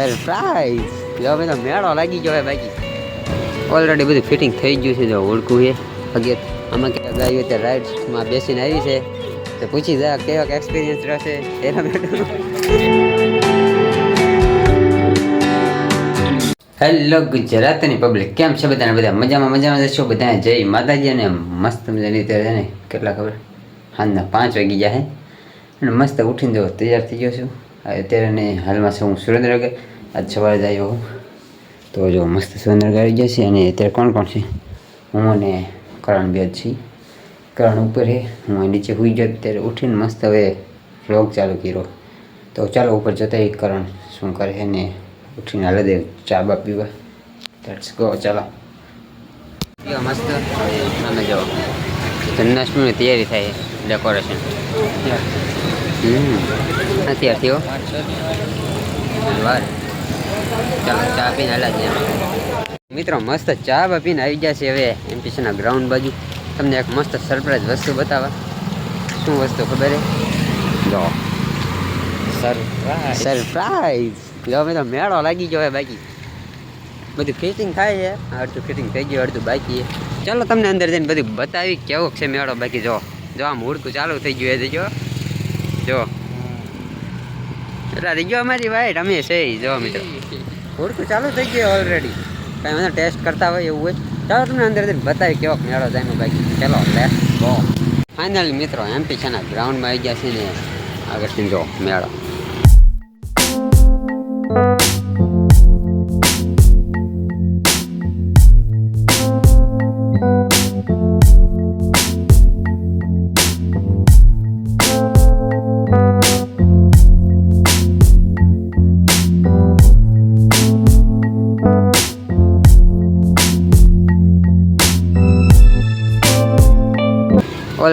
Surprise ભાઈ તો મેળો લાગી ગયો બાકી. ઓલરેડી બધું ફિટિંગ થઈ ગયું છે, જો ઓળખું છે. અગે આમાં ક્યાં ગાયું તે રાઇડ્સમાં બેસીને આવી છે. તો પૂછી જા, કેવો એક્સપિરિયન્સ રહેશે? એના હેલો ગુજરાતની પબ્લિક કેમ છે બધાને? બધા મજામાં મજામાં જશો બધા જય માતાજી અને મસ્ત મજાની રીતે છે ને, કેટલા ખબર? હાંજના પાંચ વાગી જાય અને મસ્ત ઉઠીને જો તૈયાર થઈ ગયો છું. અત્યારે હાલમાં છું હું સુરેન્દ્રનગર. આજ સવારે જ આવ્યો તો જો મસ્ત સુરેન્દ્રનગર આવી જશે અને અત્યારે કોણ કોણ છે? હું અને કરણ બે જ છીએ. કરણ ઉપર હું અહીં નીચે હોઈ ગયો ત્યારે ઉઠીને મસ્ત હવે વ્લોગ ચાલુ કર્યો. તો ચાલો ઉપર જતા કરણ શું કરે ને ઉઠીને હાલે દે ચા બા પીવા. લેટ્સ ગો ચાલો. પીવા મસ્ત? અમે જાઓ જન્માષ્ટમીની તૈયારી થાય ડેકોરેશન હમ. અત્યારથી હો. વાર. ચાલો ચા પીને હાલા જ મિત્રો મસ્ત ચા બા પીને આવી ગયા છે હવે એમપીસીના ગ્રાઉન્ડ બાજુ તમને એક મસ્ત સરપ્રાઈઝ વસ્તુ બતાવવા શું વસ્તુ ખબર છે જો સરપ્રાઈઝ જો અમે તો મેળો લાગી ગયો હે બાકી બધું ફિટિંગ થાય છે અડધું ફિટિંગ થઈ ગયું અડધું બાકી છે ચાલો તમને અંદર જઈને બધું બતાવી કેવો છે મેળો બાકી જો જો આમ હુડકું ચાલુ થઈ ગયું એ જો જો એટલે રહી ગયો અમારી વાઈટ અમે છે ઈ, જો મિત્રો હુડકું ચાલુ થઈ ગયું ઓલરેડી કાંઈ મને ટેસ્ટ કરતા હોય એવું હોય. ચાલો તમને અંદર બતાવી કેવો મેળો જાય બાકી. ચાલો લેટ્સ ગો ફાઇનલી મિત્રો એમપી છે ને ગ્રાઉન્ડમાં આવી ગયા છે ને આગળથી જો મેળો.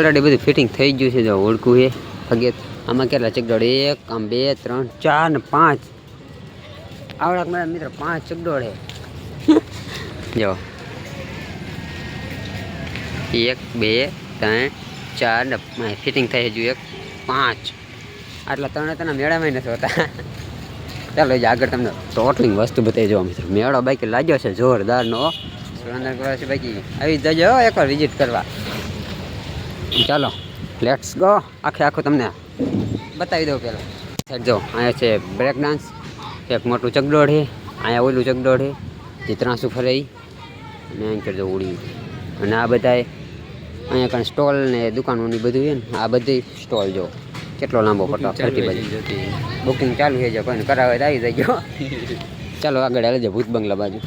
ઓલરેડી બધું ફિટિંગ થઈ ગયું છે જો ઓળખું છે. પગે આમાં કેટલા ચકડોળ એક આમ બે ત્રણ ચાર ને પાંચ. આવડાક મારા મિત્ર પાંચ ચકડોળ છે. જો. એક બે ત્રણ ચાર ને ફિટિંગ થઈ હજુ એક પાંચ. આટલા ત્રણે ત્રણ મેળામાં નથી હોતા. ચાલો આગળ તમને ટોટલિંગ વસ્તુ બતાવી જોવા મિત્રો. મેળો બાકી લાગ્યો છે જોરદારનો. સુરેન્દ્રનગર બાકી. આવી જજો એકવાર વિઝિટ કરવા. ચાલો લેટ્સ ગો આખે આખું તમને બતાવી દઉં પહેલાં સાઈડ જો અહીંયા છે બ્રેક ડાન્સ એક મોટું ચગડોળ છે અહીંયા ઓલું ચગડોળ છે જે ત્રાસું ફરે. અને અહીં કરજો ઉડી અને આ બધાય અહીંયા કાંઈ સ્ટોલ ને દુકાનોની બધું છે ને આ બધી સ્ટોલ જો. કેટલો લાંબો પટ્ટો ફરતી બધી બુકિંગ ચાલુ થઈ જાય કોઈને કરાવે આવી જજો ચાલો આગળ હાલે છે ભૂત બંગલા બાજુ.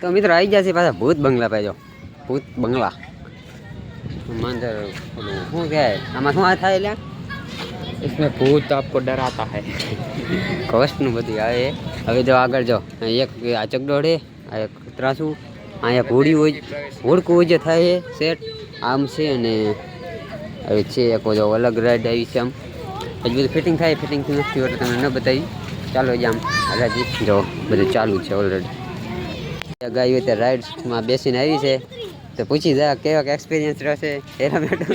તો મિત્રો આવી ગયા છે પાછા ભૂત બંગલા પાજો ભૂત બંગલા. મંદર ઓલું શું કહેવાય આમાં શું આ થાય એટલે इसमें भूत आपको डराता है કોસ્ટનું બધું આવે છે. હવે જો આગળ જો અહીં એક આ ચકડોળે આ એક ત્રાસું અહીંયા ઘોડી હોય હોડકું હોય જે થાય છે સેટ આમ છે અને હવે છે એક જો અલગ રાઈડ આવી છે આમ હજી બધું ફિટિંગ થાય ફિટિંગ નથી એટલે તમને ન બતાવી ચાલો જ આમ રાજી જો બધું ચાલુ છે ઓલરેડી ગાયું તે રાઇડ્સમાં બેસીને આવી છે તો પૂછી જા કેવો એક્સપિરિયન્સ રહેશે? એના મેડમ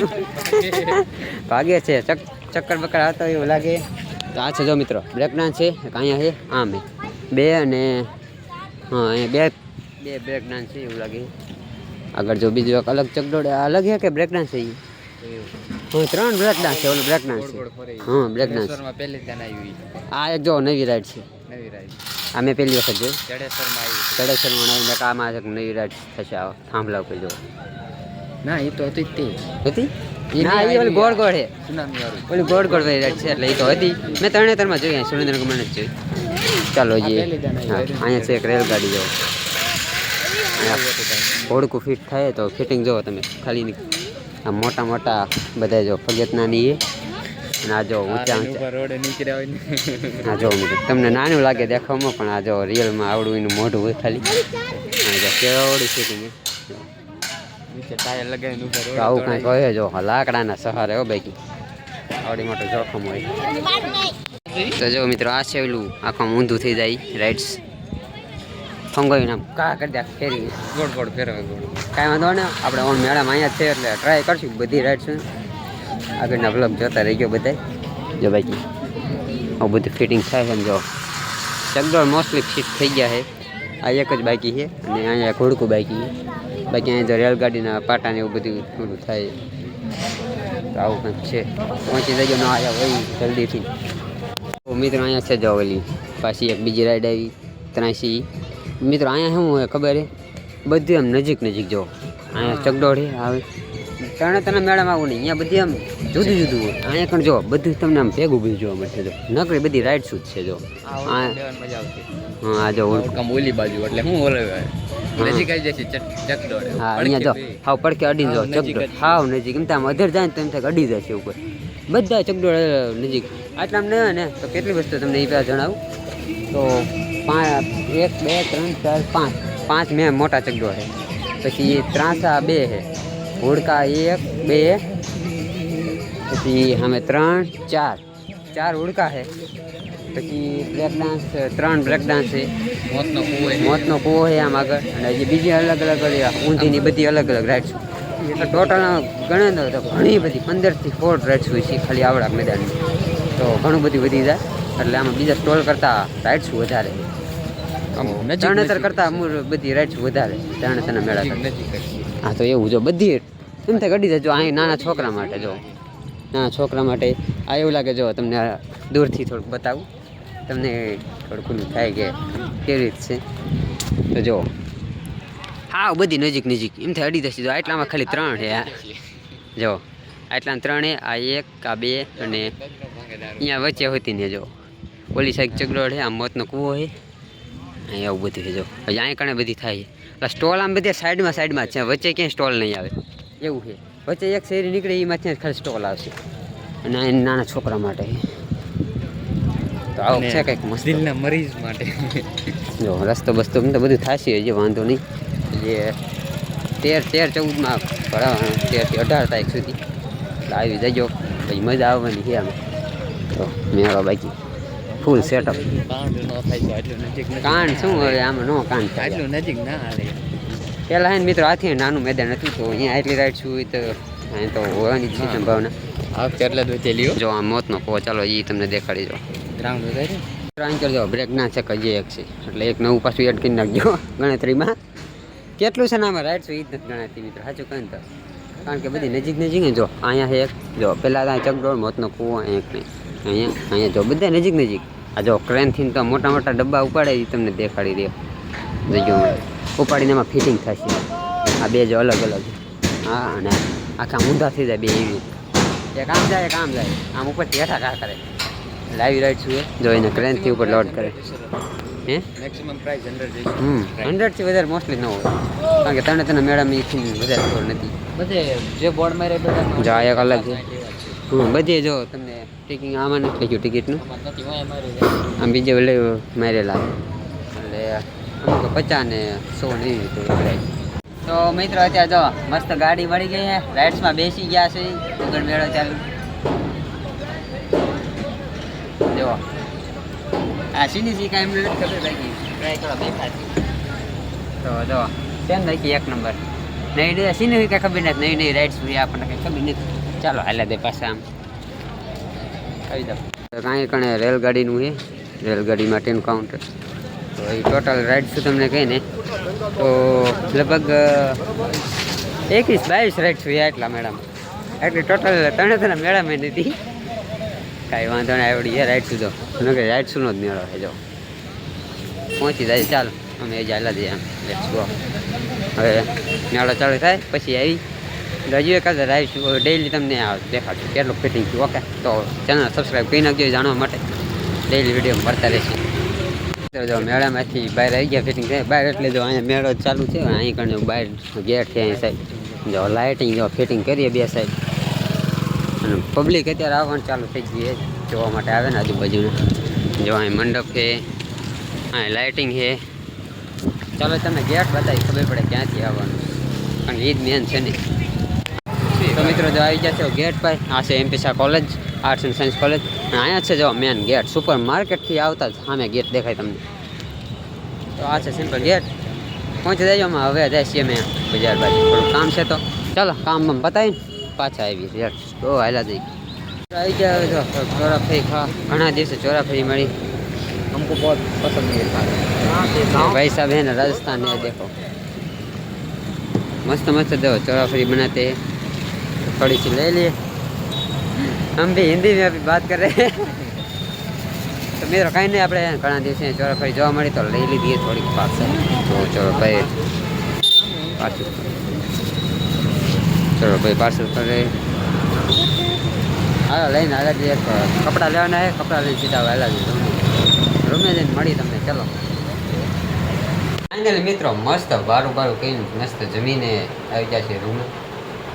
ભાગે છે. ચક ચક્કર બક્કર આવતો એવું લાગે. તો આ છે જો મિત્રો બ્રેક ડાન્સ છે. અહીંયા છે આ મેં બે અને હા અહીંયા બે બે બ્રેક ડાન્સ છે એવું લાગે. આગળ જો બીજું એક અલગ ચકડોળ આ અલગ છે કે બ્રેક ડાન્સ છે? હા ત્રણ બ્રેક ડાન્સ છે ઓલું બ્રેક ડાન્સ છે. હા બ્રેક ડાન્સ આ એક જો નવી રાઈડ છે. નવી રાઈડ આ મેં પહેલી વખત જોયું. જડેશ્વરમાં આવી ચડેશ્વરમાં આવીને એક આમાં નવી રાઈડ થશે આવો. થાંભલા ઉપર જો ના એ તો હતી તે. હતી? ના એ ઓલી ગોળ ગોળ છે ઓલી ગોળ ગોળ વાળી રાઈડ છે એટલે એ તો હતી. મેં ત્રણે ત્રણમાં જોઈ સુરેન્દ્રનગરમાં જ જોઈ. ચાલો આ જી પહેલી દાન આવી. હા અહીંયા છે એક રેલગાડી જો. હોડકું ફિટ થાય તો ફિટિંગ જોવો તમે. ખાલી આ મોટા મોટા બધા જો ફગતનાની એ આ જો ઊંચા ઊંચા ઉપર નીકળ્યા હોય ને. જો તમને નાનું લાગે દેખાવમાં પણ આ જો રિયલમાં આવડું એનું મોઢું હોય ખાલી. આ જો કેવડું ફિટિંગ નીચે ટાયર લગાવીને ઉપર તો આવું કાંઈક હોય જો લાકડાના સહારે હો બાકી. આવડી મોટો જોખમ હોય. તો જો મિત્રો આ છે ઓલું આખું ઊંધું થઈ જાય રાઇડ્સ આમ કા કરી દે ફેરી ગોળ ગોળ ફેરવે ગોળ. કાંઈ વાંધો ને આપણે ઓન મેળામાં અહીંયા છે એટલે ટ્રાય કરશું. બધી રાઇડ્સ આગળના બ્લોગ જોતા રહી ગયો બધા જો બાકી, આવું બધું ફિટિંગ થાય છે ને જો. ચકડોળ મોસ્ટલી ફિટ થઈ ગયા છે. આ એક જ બાકી છે અને અહીંયા ઘોડકું બાકી છે. બાકી અહીંયા જો રેલગાડીના પાટા ને એવું બધું થોડું થાય. તો આવું કંઈક છે. પહોંચી જજો, ન આવ્યા હોય જલ્દીથી. તો મિત્રો અહીંયા છે જો ઓલી, પાછી એક બીજી રાઈડ આવી, ત્રાસી. મિત્રો અહીંયા શું હોય ખબર છે? બધું આમ નજીક નજીક જો. અહીંયા ચકડોળ છે આવે. ત્રણે ત્રણ મેળામાં આવું નહીં. અહીંયા બધી આમ જુદું જુદું હોય. અહીંયા પણ જો બધું તમને આમ ભેગું ભેગું જોવા મળશે જો. નકરી બધી રાઈડ શૂટ છે જો. હા આ જો ઓળખામ ઓલી બાજુ એટલે હું ઓલે નજીક આવી જશે ચકડોળ. હા અહીંયા જો હાવ પડકે અડીને જો ચકડોળ હાવ નજીક. એમ તો આમ અધર જાય ને તો એમ થાય અડી ઉપર. બધા ચકડોળ નજીક. આટલા ને હોય ને તો કેટલી વસ્તુ તમને એ પહેલાં જણાવું? તો પાંચ એક બે ત્રણ ચાર પાંચ. પાંચ મેં મોટા ચકડોળ. છે પછી ત્રાસા બે છે હોડકા એક બે પછી અમે ત્રણ ચાર ચાર હોડકા છે પછી બ્રેક ડાન્સ ત્રણ બ્રેક ડાન્સ છે મોતનો કૂવો છે. મોતનો કૂવો છે આમ આગળ અને હજી બીજી અલગ અલગ ઓલી ઊંધીની બધી અલગ અલગ રાઇડ્સ એટલે ટોટલ ગણે ને તો ઘણી બધી પંદરથી સોળ રાઇડ્સ હોય છે ખાલી આવડા મેદાનની તો ઘણું બધું વધી જાય. એટલે આમાં બીજા સ્ટોલ કરતાં રાઇડ્સ વધારે. આમ નજીક તરણેતર નજીક. કરતાં અમુર બધી રાઇડ્સ વધારે તરણેતરના મેળા નજીક કરતાં નજીક જ. હા તો એવું જો બધી એમ થાય કઢી જાય જો અહીં નાના છોકરા માટે જો. નાના છોકરા માટે આ એવું લાગે જો તમને દૂરથી થોડુંક બતાવું. તમને થોડુંક ખુલ્લું થાય કે કેવી રીત છે. તો જો. હા બધી નજીક નજીક. એમ થાય અડી જશે જો, આટલામાં ખાલી ત્રણ છે. જો આટલા ત્રણ, આ એક, આ બે અને અહીંયા વચ્ચે હોતી ને જો. ઓલી સાઈડ ચગડો છે આ મોતનો કૂવો છે. અહીંયા આવું બધું છે જો. હજી અહીંયા કણે બધી થાય. છે સ્ટોલ આમ બધી સાઈડમાં સાઈડમાં છે. વચ્ચે ક્યાંય સ્ટોલ નહીં આવે. એવું છે. વચ્ચે એક શેરી નીકળે એમાં ત્યાં ખાલી સ્ટોલ આવશે. અને નાના છોકરા માટે. તો આવું છે કંઈક મસ્ત. દિલના મરીઝ માટે. જો રસ્તો બસ્તો એમ તો બધું થશે હજી વાંધો નહીં. જે તેર તેર ચૌદમાં ભરાવાનું તેરથી અઢાર તારીખ સુધી. આવી જજો. પછી મજા આવવાની છે આમ. તો મેળો બાકી. ફૂલ સેટઅપ કાન શું. હવે આમાં નો કાન થાય આટલું નજીક ના હાલે પેલા હે મિત્રો આથી નાનું મેદાન હતું તો અહીંયા આટલી રાઈડ છું તો અહીં તો હોવાની જ. સંભાવના. આ વખતે એટલે વચ્ચે લ્યો? જો આ મોતનો કહો ચાલો એ તમને દેખાડી દો ગ્રાઉન્ડ ટ્રાય કરજો બ્રેક ના છે કે એક છે. એટલે એક નવું પાછું એડ કરી નાખજો ગણતરીમાં. કેટલું છે ને આમાં રાઈડ છું એ જ નથી ગણાતી મિત્રો. સાચું કહે તો. કારણ કે બધી નજીક નજીક જો અહીંયા છે એક. જો પહેલાં ચકડોળ મોતનો કૂવો એક નહીં. અહીંયા અહીંયા જો બધા નજીક નજીક. આ જો ક્રેનથી તો મોટા મોટા ડબ્બા ઉપાડે એ તમને દેખાડી દે. જો ઉપાડીને એમાં ફિટિંગ થશે. આ બે જો અલગ અલગ. હા અને આખા ઊંધા થઈ જાય બે એવી. એક આમ જાય એક આમ જાય. આમ ઉપરથી હેઠા કા કરે. લાઈવ રાઈડ છું જો એને ક્રેનથી ઉપર લોડ કરે. હે? મેક્સિમમ પ્રાઇસ હંડ્રેડ હમ હંડ્રેડથી વધારે મોસ્ટલી ન હોય. કારણ કે તને તને મેળામાં એથી વધારે ખબર નથી. બધે જે બોર્ડ મારે બધા જો એક અલગ છે. બધે જો તમને ટિકિંગ આમાં નથી ગયું ટિકિટનું. આમ બીજે ભલે મારેલા. એટલે પચાસ ને સો ને એવી રીતે તો મિત્રો અત્યારે જો મસ્ત ગાડી મળી ગઈ છે રાઇડ્સમાં બેસી ગયા છે. ઉગડ મેળો ચાલુ. જો. આ સીની સી કાંઈ એમને ખબર બાકી. તો જો, કેમ નાખી એક નંબર? નહીં સીની કાંઈ ખબર નથી. નહીં નહીં રાઇડ્સ આપણને કંઈ ખબર નથી. ચાલો, હાલે દે પાછા આમ. કહી દો કાંઈ કણે રેલગાડીનું છે રેલગાડી માટેનું કાઉન્ટર તો એ ટોટલ રાઇડ શું તમને કહે ને? તો લગભગ એકવીસ બાવીસ રાઇડ્સ હોય એટલા મેડમ એટલે ટોટલ ત્રણે ત્રણ મેળામાં નથી કાંઈ વાંધો નહીં, આવડી રાઇડ સુધો. કે રાઈટ સુનો જ મેળો છે જો. પહોંચી જાય, ચાલ. અમે એ ચાલા જઈએ આમ લેટ્સ ગો હવે મેળો ચાલુ થાય, પછી આવી. હજુ એકાદ રાઈશું ડેઈલી તમને આ દેખાડશું કેટલું ફિટિંગ થયું ઓકે તો ચેનલ સબસ્ક્રાઈબ કરી નાખજો જાણવા માટે. ડેઈલી વીડિયો મળતા રહેશે. જો મેળામાંથી બહાર આવી ગયા ફિટિંગ થાય બહાર એટલે જો અહીંયા મેળો ચાલુ છે. અહીં કણે બહાર ગેટ છે અહીં સાઈડ જો લાઇટિંગ જો ફિટિંગ કરીએ બે સાઈડ અને પબ્લિક અત્યારે આવવાનું ચાલુ થઈ ગઈ જોવા માટે આવે ને આજુબાજુના. જો અહીં મંડપ છે, અહીં લાઇટિંગ છે. ચાલો તમે ગેટ બતાવી ખબર પડે ક્યાંથી આવવાનું. કારણ જ મેન છે ને. તો મિત્રો જો આવી ગયા છે ગેટ પર આ છે એમપીસા college arts and science college અને અહીંયા છે જો મેન ગેટ સુપર માર્કેટથી આવતા જ સામે ગેટ દેખાય તમને તો આ છે સિમ્પલ ગેટ પહોંચી જજો અમે હવે જાય છીએ અમે બજાર બાજુ થોડું કામ છે તો ચાલો કામ બામ પતાવીને પાછા આવી રેટ તો હાલા જઈ આવી ગયા જો ચોરાફળી ખા ઘણા દિવસે ચોરાફળી મળી हमको बहुत पसंद है ये खाना भाई साहब है ना राजस्थान है देखो मस्त मस्त देखो चौराफरी बनाते हैं तो थोड़ी सी ले लिए हम भी हिंदी में अभी बात कर रहे हैं તો મિત્રો કાંઈ નહીં આપણે ઘણા દિવસે ચોરાફરી જોવા મળી તો લઈ લીધી થોડીક પાર્સલ તો ચલો ભાઈ પાર્સલ ચલો ભાઈ પાર્સલ કરે હાલો લઈને આગળ જઈએ કપડાં લેવાના છે કપડાં લઈને સીધા વહેલા જઈએ રૂમે જઈને મળી તમને ચલો ફાઇનલી મિત્રો મસ્ત બારું બારું કહીને મસ્ત જમીને આવી ગયા છે રૂમે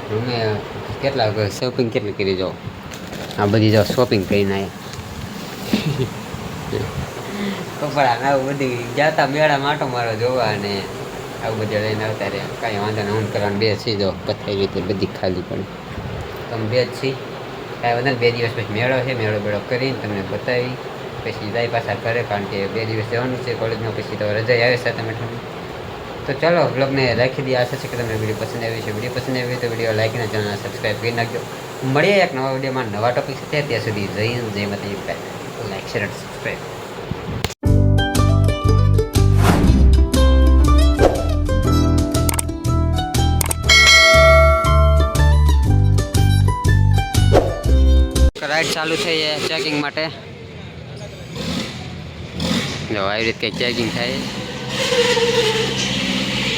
રૂમે કેટલા શોપિંગ કેટલી કરી જાઓ? આ બધી જાઓ શોપિંગ કરીને આવ્યા કપડા આવું બધી જાતા મેળા માટો મારો જોવા અને આવું બધું લઈને આવતા રહ્યા. કાંઈ વાંધો ને હું કરવાનું બે છે જો, પથારી રીતે બધી ખાલી પડી. તમે બે જ છી. કાંઈ વાંધો બે દિવસ પછી મેળો છે, મેળો બેળો કરીને તમને બતાવી. પછી જાય પાછા કરે કારણ કે બે દિવસ જવાનું છે કોલેજમાં પછી તો રજા આવે છે તમે તો ચાલો બ્લોગને રાખી દઈએ. આશા છે કે તમને વીડિયો પસંદ આવી છે. વીડિયો પસંદ આવી તો વીડિયો લાઈક અને ચેનલને સબસ્ક્રાઈબ કરી નાખજો. મળીએ એક નવા વિડીયોમાં નવા ટોપિક સાથે. ત્યાં સુધી જય હિન્દ, જય માતાજી. લાઈક શેર અને સબસ્ક્રાઈબ રાઈડ ચાલુ છે ચેકિંગ માટે. જો આવી રીતે ચેકિંગ થાય.